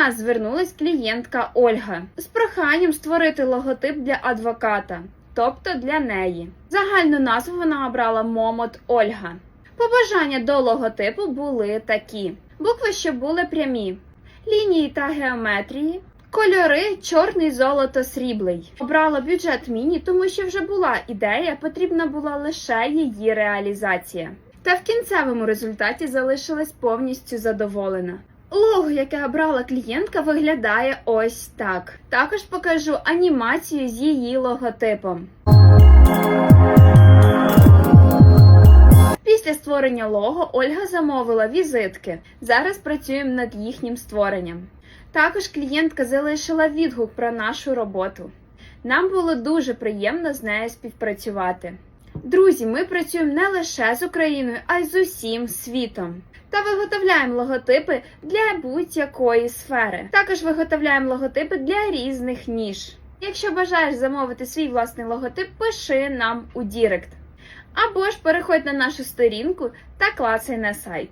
нас звернулась клієнтка Ольга з проханням створити логотип для адвоката, тобто для неї. Загальну назву вона обрала Момот Ольга. Побажання до логотипу були такі: букви, що були прямі, лінії та геометрії. Кольори чорний, золото, сріблий. Обрала бюджет міні, тому що вже була ідея, потрібна була лише її реалізація. Та в кінцевому результаті залишилась повністю задоволена. Лого, яке обрала клієнтка, виглядає ось так. Також покажу анімацію з її логотипом. Після створення лого Ольга замовила візитки. Зараз працюємо над їхнім створенням. Також клієнтка залишила відгук про нашу роботу. Нам було дуже приємно з нею співпрацювати. Друзі, ми працюємо не лише з Україною, а й з усім світом. Та виготовляємо логотипи для будь-якої сфери. Також виготовляємо логотипи для різних ніж. Якщо бажаєш замовити свій власний логотип, пиши нам у Дірект. Або ж переходь на нашу сторінку та клацай на сайт.